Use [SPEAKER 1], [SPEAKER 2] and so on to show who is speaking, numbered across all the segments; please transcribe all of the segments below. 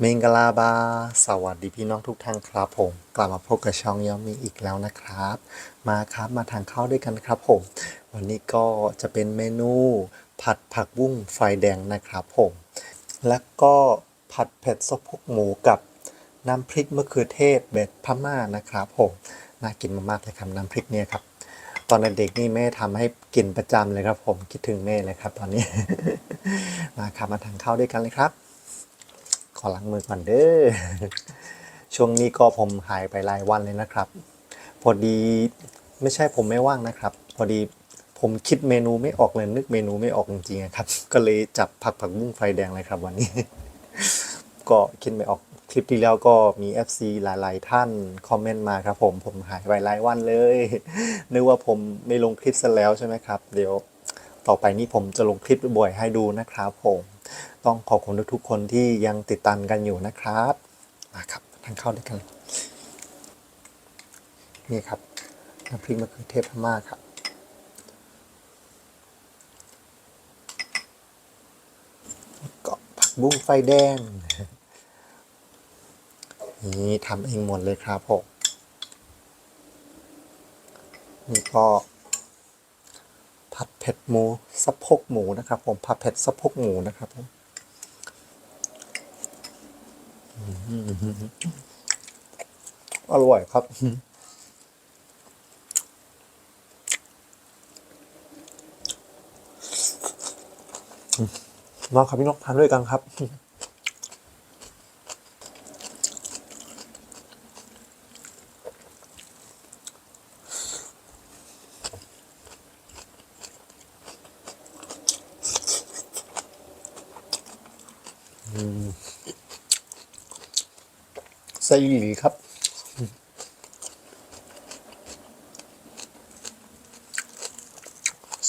[SPEAKER 1] เมงกลาบา สวัสดีพี่น้องทุกท่านครับผม กลับมาพบกับช่องยอมมีอีกแล้วนะครับ มาครับมาทานข้าวด้วยกันครับผม วันนี้ก็จะเป็นเมนู ผัดผักบุ้งไฟแดงนะครับผม แล้วก็ผัดเผ็ดซอสพกหมูกับน้ำพริกมะเขือเทศแบบพม่านะครับผม น่ากินมากๆเลยครับน้ำพริกเนี่ยครับ ตอนเด็กๆนี่แม่ทำให้กินประจำเลยครับผม คิดถึงแม่เลยครับ ตอนนี้ มาครับมาทานข้าวด้วยกันเลยครับ อล้างมือก่อนเด้อ ช่วงนี้ก็ผมหายไปหลายวันเลยนะครับ พอดีไม่ใช่ผมไม่ว่างนะครับ พอดีผมคิดเมนูไม่ออกเลยนึกเมนูไม่ออกจริงๆครับ ก็เลยจับผักผักบุ้งไฟแดงเลยครับวันนี้ ก็คิดไม่ออกคลิปที่แล้วก็มี FC หลายๆ ท่านคอมเมนต์มาครับ ผมผมหายไปหลายวันเลยนึกว่าผมไม่ลงคลิปซะแล้วใช่ไหมครับ เดี๋ยวต่อไปนี้ผมจะลงคลิปบ่อยให้ดูนะครับผม ต้องขอบคุณทุกๆคนที่ยังติดตามกันอยู่นะครับมาครับทานข้าด้วยกัน นี่ครับน้ำพริกมะเขือเทศพม่าครับก็ผักบุ้งไฟแดง นี่ทำเองหมดเลยครับผมนี่ก็ผัดเผ็ดหมูสะโพกหมูนะครับ ผมผัดเผ็ดสะโพกหมูนะครับผม อร่อยครับ มาครับพี่นกทานด้วยกันครับ ไส้หลีครับ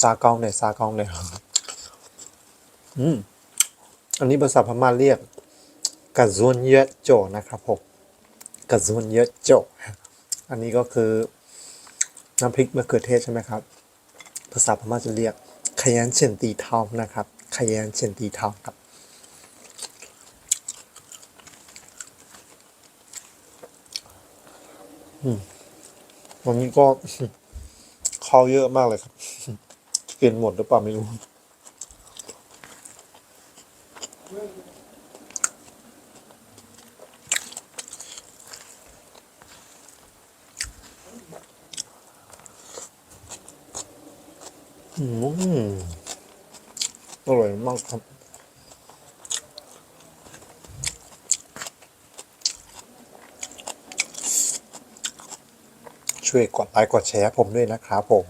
[SPEAKER 1] ซาเกาเนี่ยซาเกาเนี่ยอืมอันนี้ภาษาพม่าเรียกกะซวนเยอะโจนะครับผมกะซวนเยอะโจ อันนี้ก็คือ น้ำพริกมะเขือเทศใช่ไหมครับ ภาษาพม่าจะเรียกขยันเฉียนตีเทานะครับขยันเฉียนตีเทาครับ วันนี้ก็ข้าวเยอะมากเลยครับกินหมดหรือเปล่าไม่รู้อืมอร่อยมากครับ ช่วยกดไลค์กดแชร์ผมด้วยนะครับผม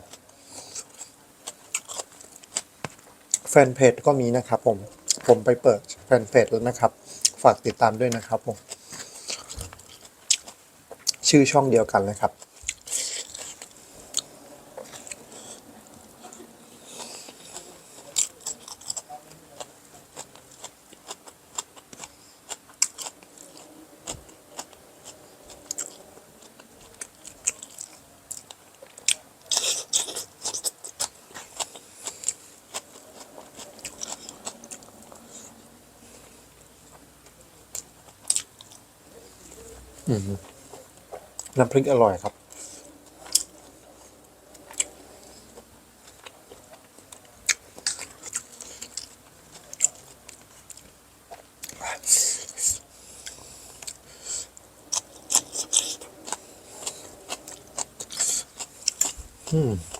[SPEAKER 1] แฟนเพจก็มีนะครับผม ผมไปเปิดแฟนเพจแล้วนะครับ ฝากติดตามด้วยนะครับผม ชื่อช่องเดียวกันเลยครับ น้ำพริกอร่อยครับ อืม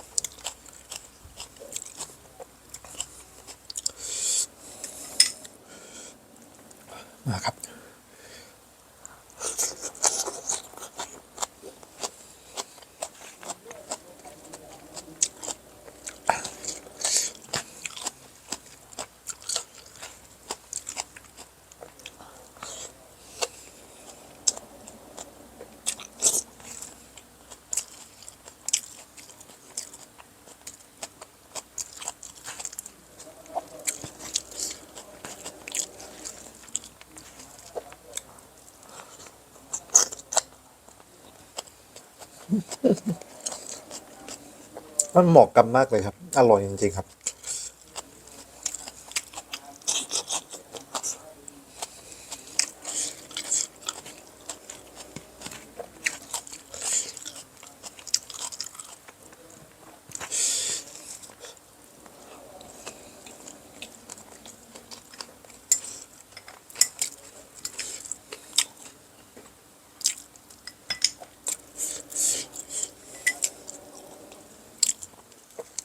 [SPEAKER 1] มันเหมาะกันมากเลยครับ อร่อยจริงๆครับ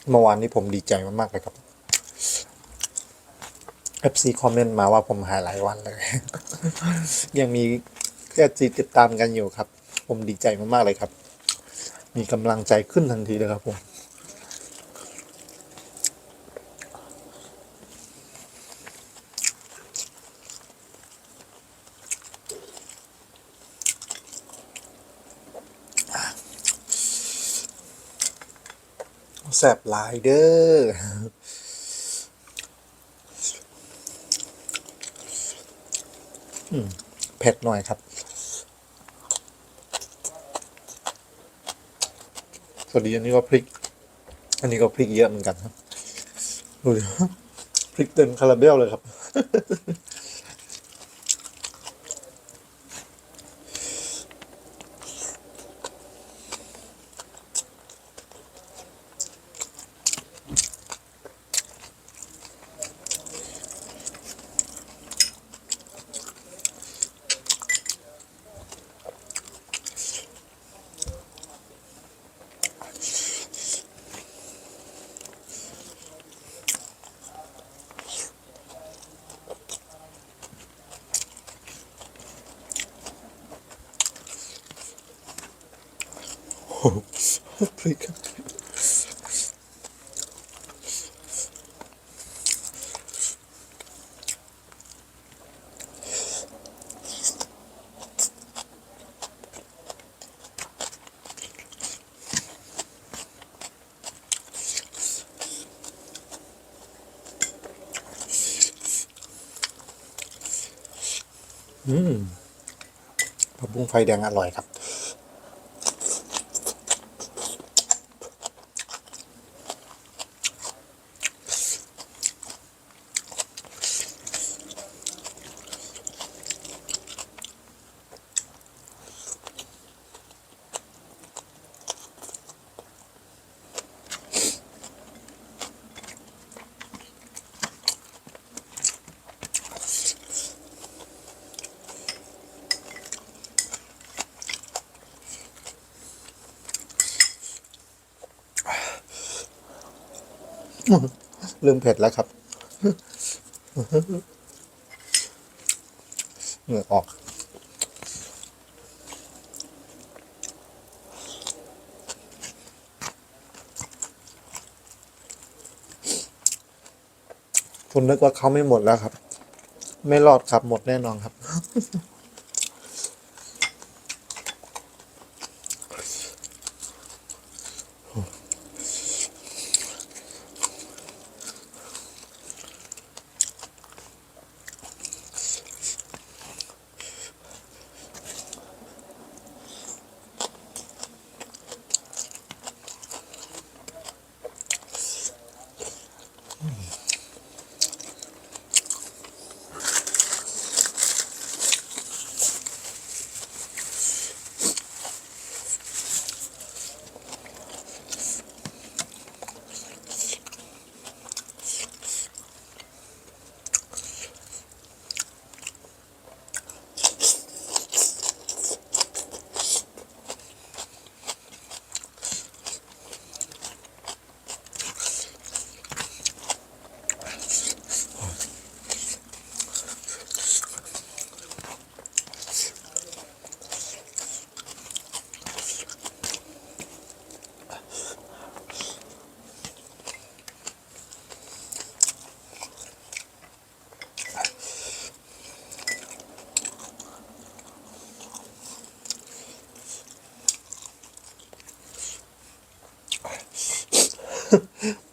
[SPEAKER 1] เมื่อวานนี้ผมดีใจมากๆเลยครับ FC คอมเมนต์มาว่าผมหายหลายวันเลย ยังมีเพื่อนจีติดตามกันอยู่ครับ ผมดีใจมากๆเลยครับ มีกำลังใจขึ้นทันทีเลยครับผม แสบหลายเด้ออืมเผ็ดหน่อยครับ สวัสดีอันนี้ก็พริก อันนี้ก็พริกเยอะเหมือนกันครับ ดูดิพริกเต็มคาราเบลเลยครับ พริกครับอืมผักบุ้งไฟแดงอร่อยครับ ลืมเผ็ดแล้วครับเหงื่อออกผมนึกว่าเขาไม่หมดแล้วครับ ไม่รอดครับหมดแน่นอนครับ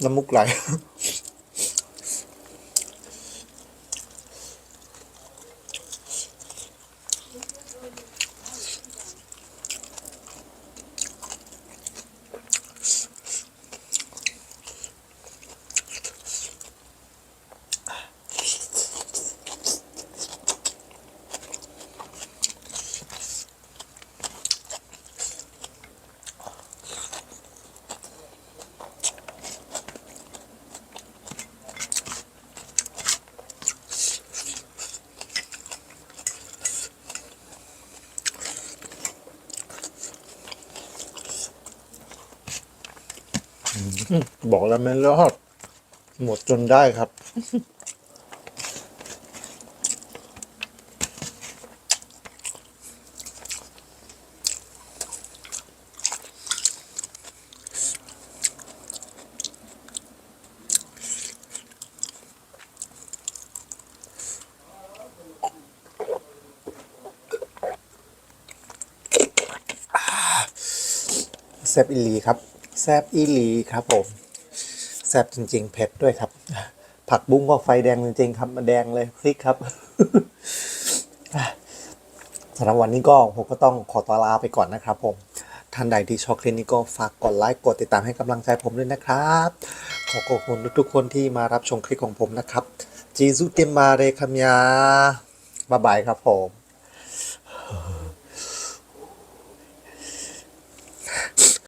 [SPEAKER 1] น้ำมุ บอกแล้วไม่รอด หมดจนได้ครับ แซบอีหลีครับ แซบอีหลีครับผม แซบจริง ๆ เผ็ดด้วยครับ ผักบุ้งก็ไฟแดงจริงๆครับมาแดงเลยพริกครับสำหรับวันนี้ก็ผมก็ต้องขอตัวลาไปก่อนนะครับผม ท่านใดที่ชอบคลิปนี้ก็ฝากกดไลค์กดติดตามให้กำลังใจผมด้วยนะครับ ขอขอบคุณทุกๆคนที่มารับชมคลิปของผมนะครับจีซูเตมมาเรคัมยาบ๊ายบายครับผม